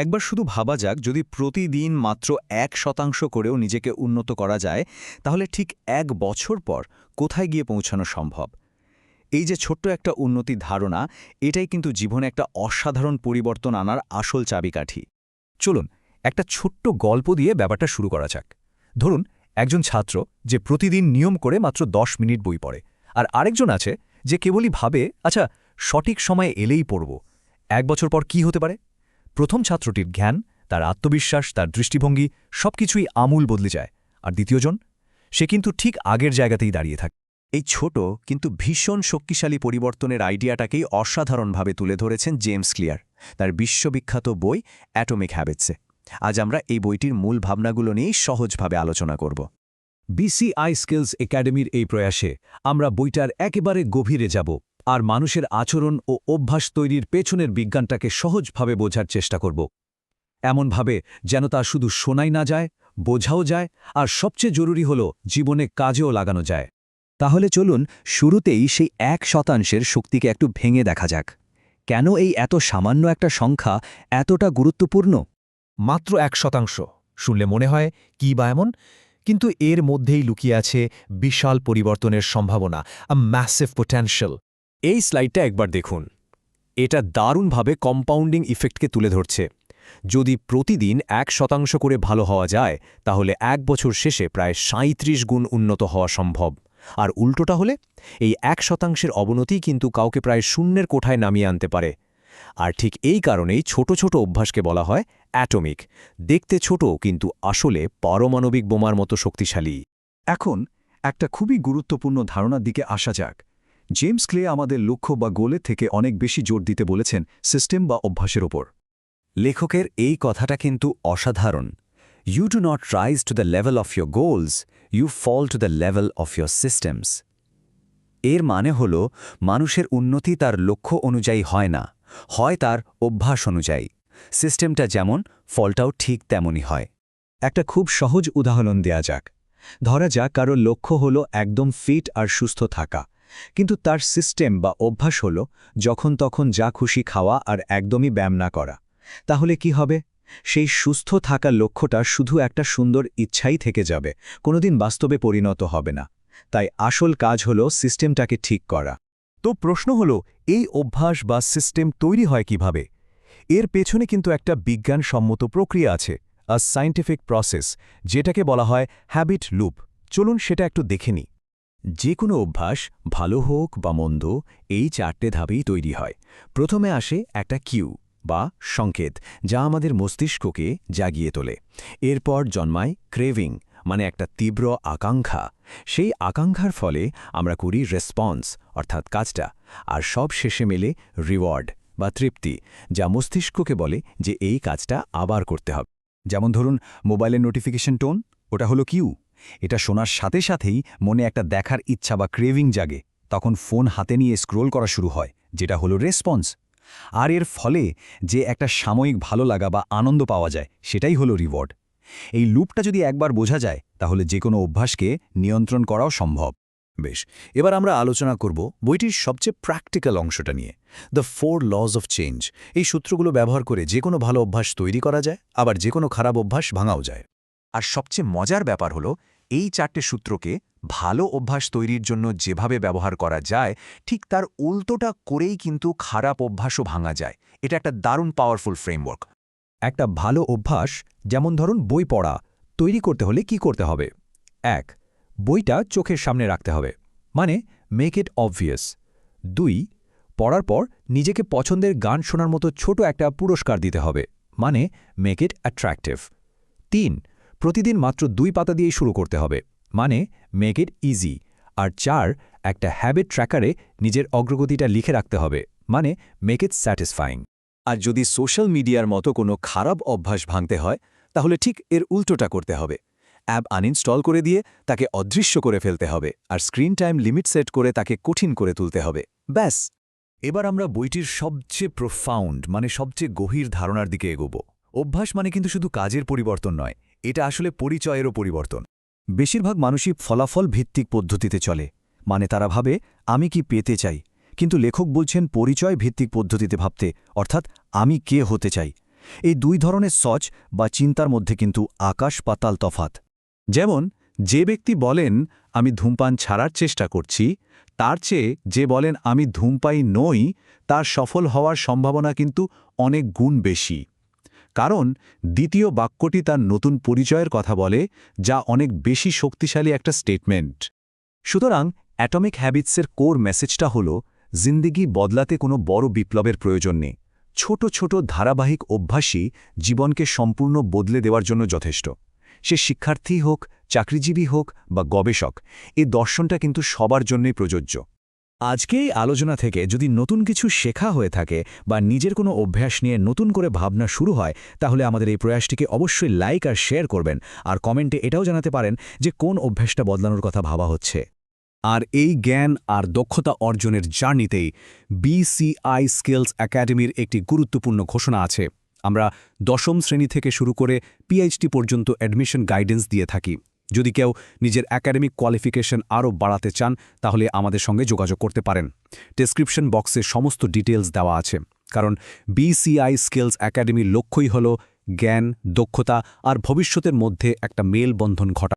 একবার শুধু ভাবা যাক, যদি প্রতিদিন মাত্র এক শতাংশ করেও নিজেকে উন্নত করা যায়, তাহলে ঠিক এক বছর পর কোথায় গিয়ে পৌঁছানো সম্ভব? এই যে ছোট্ট একটা উন্নতি ধারণা, এটাই কিন্তু জীবনে একটা অসাধারণ পরিবর্তন আনার আসল চাবিকাঠি। চলুন, একটা ছোট্ট গল্প দিয়ে ব্যাপারটা শুরু করা যাক। ধরুন, একজন ছাত্র যে প্রতিদিন নিয়ম করে মাত্র দশ মিনিট বই পড়ে, আর আরেকজন আছে যে কেবলই ভাবে আচ্ছা সঠিক সময়ে এলেই পড়ব। এক বছর পর কি হতে পারে? প্রথম ছাত্রটির জ্ঞান, তার আত্মবিশ্বাস, তার দৃষ্টিভঙ্গি সবকিছুই আমূল বদলে যায়। আর দ্বিতীয়জন, সে কিন্তু ঠিক আগের জায়গাতেই দাঁড়িয়ে থাকে। এই ছোট কিন্তু ভীষণ শক্তিশালী পরিবর্তনের আইডিয়াটাকেই অসাধারণভাবে তুলে ধরেছেন জেমস ক্লিয়ার, তার বিশ্ববিখ্যাত বই অ্যাটমিক হ্যাবিটসে। আজ আমরা এই বইটির মূল ভাবনাগুলো নিয়েই সহজভাবে আলোচনা করব। বিসিআই স্কিলস একাডেমির এই প্রয়াসে আমরা বইটার একেবারে গভীরে যাব। আর মানুষের আচরণ ও অভ্যাস তৈরির পেছনের বিজ্ঞানটাকে সহজভাবে বোঝার চেষ্টা করব। এমনভাবে যেন তা শুধু শোনাই না যায়, বোঝাও যায়, আর সবচেয়ে জরুরি হল জীবনে কাজেও লাগানো যায়। তাহলে চলুন শুরুতেই সেই এক শতাংশের শক্তিকে একটু ভেঙে দেখা যাক। কেন এই এত সামান্য একটা সংখ্যা এতটা গুরুত্বপূর্ণ? মাত্র এক শতাংশ। শুনলে মনে হয়, কি বা এমন? কিন্তু এর মধ্যেই লুকিয়ে আছে বিশাল পরিবর্তনের সম্ভাবনা আ ম্যাসিভ পোটেনশিয়াল এই স্লাইডটা একবার দেখুন। এটা দারুণভাবে কম্পাউন্ডিং ইফেক্টকে তুলে ধরছে। যদি প্রতিদিন এক শতাংশ করে ভালো হওয়া যায়, তাহলে এক বছর শেষে প্রায় সাঁত্রিশ গুণ উন্নত হওয়া সম্ভব। আর উল্টোটা হলে, এই এক শতাংশের অবনতি কিন্তু কাউকে প্রায় শূন্যের কোঠায় নামিয়ে আনতে পারে। আর ঠিক এই কারণেই ছোট ছোট অভ্যাসকে বলা হয় অ্যাটমিক। দেখতে ছোট কিন্তু আসলে পারমাণবিক বোমার মতো শক্তিশালী। এখন একটা খুবই গুরুত্বপূর্ণ ধারণার দিকে আসা যাক। জেমস ক্লে আমাদের লক্ষ্য বা গোলের থেকে অনেক বেশি জোর দিতে বলেছেন সিস্টেম বা অভ্যাসের ওপর। লেখকের এই কথাটা কিন্তু অসাধারণ। You do not rise to the level of your goals you fall to the level of your systems এর মানে হল, মানুষের উন্নতি তার লক্ষ্য অনুযায়ী হয় না, হয় তার অভ্যাস অনুযায়ী। সিস্টেমটা যেমন, ফলটাও ঠিক তেমনই হয়। একটা খুব সহজ উদাহরণ দেয়া যাক। ধরা যাক কারও লক্ষ্য হল একদম ফিট আর সুস্থ থাকা। কিন্তু তার সিস্টেম বা অভ্যাস হল, যখন তখন যা খুশি খাওয়া আর একদমই ব্যায়াম না করা। তাহলে কি হবে? সেই সুস্থ থাকার লক্ষ্যটা শুধু একটা সুন্দর ইচ্ছাই থেকে যাবে, কোনোদিন বাস্তবে পরিণত হবে না। তাই আসল কাজ হল সিস্টেমটাকে ঠিক করা। তো প্রশ্ন হল, এই অভ্যাস বা সিস্টেম তৈরি হয় কীভাবে? এর পেছনে কিন্তু একটা বিজ্ঞানসম্মত প্রক্রিয়া আছে, আ সায়েন্টিফিক প্রসেস যেটাকে বলা হয় হ্যাবিট লুপ চলুন সেটা একটু দেখে নিই। যে কোনো অভ্যাস, ভালো হোক বা মন্দ, এই চারটে ধাপেই তৈরি হয়। প্রথমে আসে একটা কিউ বা সংকেত, যা আমাদের মস্তিষ্ককে জাগিয়ে তোলে। এরপর জন্মায় ক্রেভিং মানে একটা তীব্র আকাঙ্ক্ষা। সেই আকাঙ্ক্ষার ফলে আমরা করি রেসপন্স, অর্থাৎ কাজটা, আর সব শেষে মেলে রিওয়ার্ড বা তৃপ্তি, যা মস্তিষ্ককে বলে যে এই কাজটা আবার করতে হবে। যেমন ধরুন, মোবাইলের নোটিফিকেশন টোন, ওটা হলো কিউ। এটা শোনার সাথে সাথেই মনে একটা দেখার ইচ্ছা বা ক্রেভিং জাগে, তখন ফোন হাতে নিয়ে স্ক্রোল করা শুরু হয়, যেটা হলো রেসপন্স। আর এর ফলে যে একটা সাময়িক ভালো লাগা বা আনন্দ পাওয়া যায়, সেটাই হলো রিওয়ার্ড। এই লুপটা যদি একবার বোঝা যায়, তাহলে যে কোনো অভ্যাসকে নিয়ন্ত্রণ করাও সম্ভব। বেশ, এবার আমরা আলোচনা করব বইটির সবচেয়ে প্র্যাকটিক্যাল অংশটা নিয়ে, the four laws of change. এই সূত্রগুলো ব্যবহার করে যে কোনো ভালো অভ্যাস তৈরি করা যায়, আবার যে কোনো খারাপ অভ্যাস ভাঙাও যায়। আর সবচেয়ে মজার ব্যাপার হলো এই চারটে সূত্রকে ভালো অভ্যাস তৈরির জন্য যেভাবে ব্যবহার করা যায়, ঠিক তার উল্টোটা করেই কিন্তু খারাপ অভ্যাসও ভাঙা যায়। এটা একটা দারুণ পাওয়ারফুল ফ্রেমওয়ার্ক একটা ভালো অভ্যাস, যেমন ধরুন বই পড়া, তৈরি করতে হলে কি করতে হবে? এক, বইটা চোখের সামনে রাখতে হবে। মানে মেক ইট অবভিয়াস দুই, পড়ার পর নিজেকে পছন্দের গান শোনার মতো ছোট একটা পুরস্কার দিতে হবে। মানে মেক ইট অ্যাট্রাক্টিভ তিন প্রতিদিন মাত্র দুই পাতা দিয়েই শুরু করতে হবে। মানে মেক ইট ইজি আর চার, একটা হ্যাবিট ট্র্যাকারে নিজের অগ্রগতিটা লিখে রাখতে হবে। মানে মেক ইট স্যাটিসফাইং আর যদি সোশ্যাল মিডিয়ার মতো কোনো খারাপ অভ্যাস ভাঙতে হয়, তাহলে ঠিক এর উল্টোটা করতে হবে। অ্যাপ আনইনস্টল করে দিয়ে তাকে অদৃশ্য করে ফেলতে হবে। আর স্ক্রিন টাইম লিমিট সেট করে তাকে কঠিন করে তুলতে হবে। ব্যাস। এবার আমরা বইটির সবচেয়ে প্রোফাউন্ড মানে সবচেয়ে গভীর ধারণার দিকে এগোব। অভ্যাস মানে কিন্তু শুধু কাজের পরিবর্তন নয় এটা আসলে পরিচয়েরও পরিবর্তন। বেশিরভাগ মানুষই ফলাফল ভিত্তিক পদ্ধতিতে চলে। মানে তারা ভাবে, আমি কি পেতে চাই? কিন্তু লেখক বলছেন পরিচয় ভিত্তিক পদ্ধতিতে ভাবতে, অর্থাৎ আমি কে হতে চাই? এই দুই ধরনের সচ বা চিন্তার মধ্যে কিন্তু আকাশ পাতাল তফাত যেমন, যে ব্যক্তি বলেন, আমি ধূমপান ছাড়ার চেষ্টা করছি, তার চেয়ে যে বলেন, আমি ধূমপাই নই, তার সফল হওয়ার সম্ভাবনা কিন্তু অনেক গুণ বেশি। কারণ দ্বিতীয় বাক্যটি তার নতুন পরিচয়ের কথা বলে, যা অনেক বেশি শক্তিশালী একটা স্টেটমেন্ট সুতরাং অ্যাটমিক হ্যাবিটসের কোর মেসেজটা হল, জিন্দিগি বদলাতে কোনো বড় বিপ্লবের প্রয়োজন নেই। ছোট ছোট ধারাবাহিক অভ্যাসই জীবনকে সম্পূর্ণ বদলে দেওয়ার জন্য যথেষ্ট। সে শিক্ষার্থী হোক, চাকরিজীবী হোক বা গবেষক এ দর্শনটা কিন্তু সবার জন্যই প্রযোজ্য। আজকে এই আলোচনা থেকে যদি নতুন কিছু শেখা হয়ে থাকে বা নিজের কোনো অভ্যাস নিয়ে নতুন করে ভাবনা শুরু হয়, তাহলে আমাদের এই প্রয়াসটিকে অবশ্যই লাইক আর শেয়ার করবেন। আর কমেন্টে এটাও জানাতে পারেন যে কোন অভ্যাসটা বদলানোর কথা ভাবা হচ্ছে। আর এই জ্ঞান আর দক্ষতা অর্জনের জার্নিতেই বিসিআই স্কিলস একাডেমির একটি গুরুত্বপূর্ণ ঘোষণা আছে। আমরা দশম শ্রেণি থেকে শুরু করে পিএইচডি পর্যন্ত অ্যাডমিশন গাইডেন্স দিয়ে থাকি। যদি কেউ নিজের একাডেমিক কোয়ালিফিকেশন আরও বাড়াতে চান, তাহলে আমাদের সঙ্গে যোগাযোগ করতে পারেন। ডেসক্রিপশন বক্সে সমস্ত ডিটেলস দেওয়া আছে। কারণ বিসিআই স্কিলস একাডেমির লক্ষ্যই হল জ্ঞান, দক্ষতা আর ভবিষ্যতের মধ্যে একটা মেলবন্ধন ঘটা।